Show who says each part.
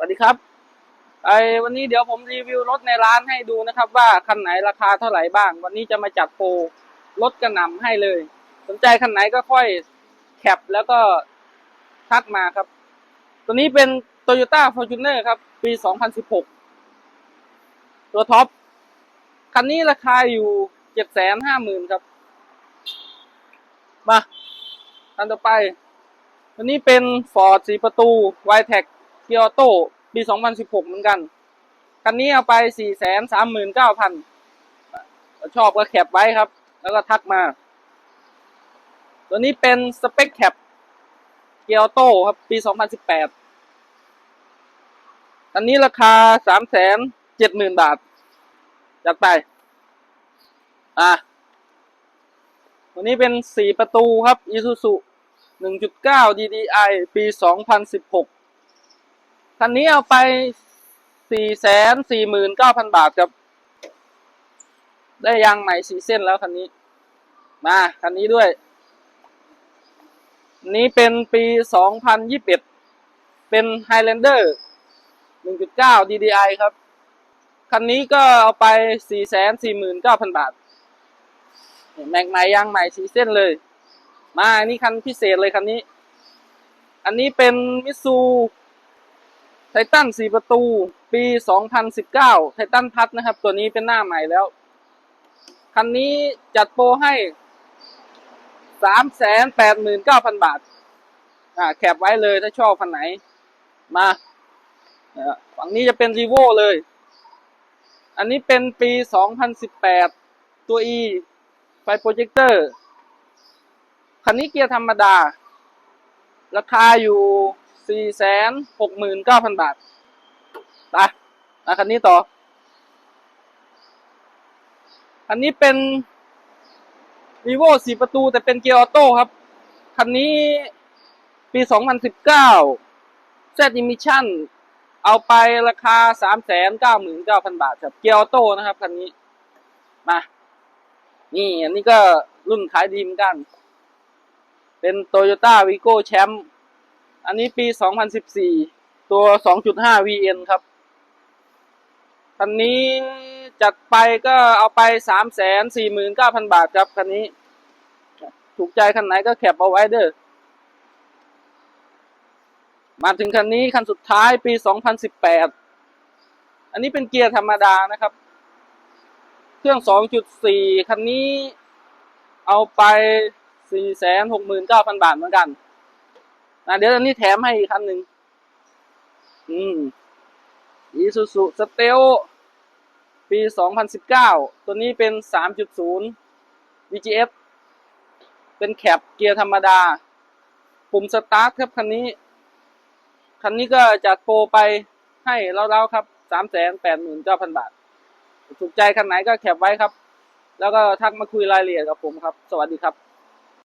Speaker 1: สวัสดีครับไอ้วันนี้เดี๋ยวผมรีวิวรถในร้านให้ดูนะครับ ว่าคันไหนราคาเท่าไหร่บ้าง วันนี้จะมาจัดโปรลดกระหน่ำให้เลย สนใจคันไหนก็ค่อยแคปแล้วก็ทักมาครับ ตัวนี้เป็น Toyota Fortuner ครับ ปี 2016 ตัวท็อป คันนี้ราคาอยู่ 750,000 ครับ มาคันต่อไป ตัวนี้เป็น Ford 4ประตู y t e c เกียร์โต้ปี 2016 เหมือนกัน คันนี้เอาไป 439,000 ชอบก็แคปไว้ครับ แล้วก็ทักมา ตัวนี้เป็นสเปคแคปเกียร์โต้ครับ ปี 2018 อันนี้ราคา 370,000 บาท จัดไป อะตัวนี้เป็น 4 ประตูครับ Isuzu 1.9 DDI ปี 2016 คันนี้เอาไป449,000บาทครับได้ยางใหม่สีเส้นแล้วคันนี้ มาคันนี้ด้วย นี้เป็นปี2021เป็น Highlander 1.9 DDI ครับ คันนี้ก็เอาไป 449,000 บาท แม็กใหม่ยางใหม่สีเส้นเลย มาอันนี้คันพิเศษเลยคันนี้ อันนี้เป็นมิซู ไททันสี่ประตู ปี 2019 ไททันพัทนะครับ ตัวนี้เป็นหน้าใหม่แล้ว คันนี้จัดโปรให้ 389,000 บาท อ่า แคปไว้เลยถ้าชอบคันไหน มาเนี่ยฝั่งนี้จะเป็นรีโวเลย อันนี้เป็นปี 2018 ตัว E ไฟโปรเจคเตอร์ คันนี้เกียร์ธรรมดา ราคาอยู่ 469,000บาทไปมาคันนี้ต่อคันนี้เป็น vivo 4ประตูแต่เป็นเกียร์ออโต้ครับ คันนี้ปี2019 Z Emission เอาไปราคา399,000บาทครับ เกียร์ออโต้นะครับคันนี้ มา นี่อันนี้ก็รุ่นขายดีเหมือนกัน เป็น Toyota Vigo Champ อันนี้ปี 2014 ตัว 2.5 VN ครับคันนี้จัดไปก็เอาไป 349,000 บาทครับคันนี้ ถูกใจคันไหนก็แคปเอาไว้เด้อ มาถึงคันนี้คันสุดท้ายปี 2018 อันนี้เป็นเกียร์ธรรมดานะครับ เครื่อง 2.4 คันนี้เอาไป 469,000 บาทเหมือนกัน นะเดี๋ยวอันนี้แถมให้อีกคันหนึ่งอืม Isuzu Steel ปี 2019 ตัวนี้เป็น 3.0 VGS เป็นแคปเกียร์ธรรมดา ปุ่มสตาร์ทครับคันนี้ คันนี้ก็จัดโปรไปให้แล้วๆครับ 389,000 บาท ถูกใจคันไหนก็แคปไว้ครับ แล้วก็ทักมาคุยรายละเอียดกับผมครับ สวัสดีครับ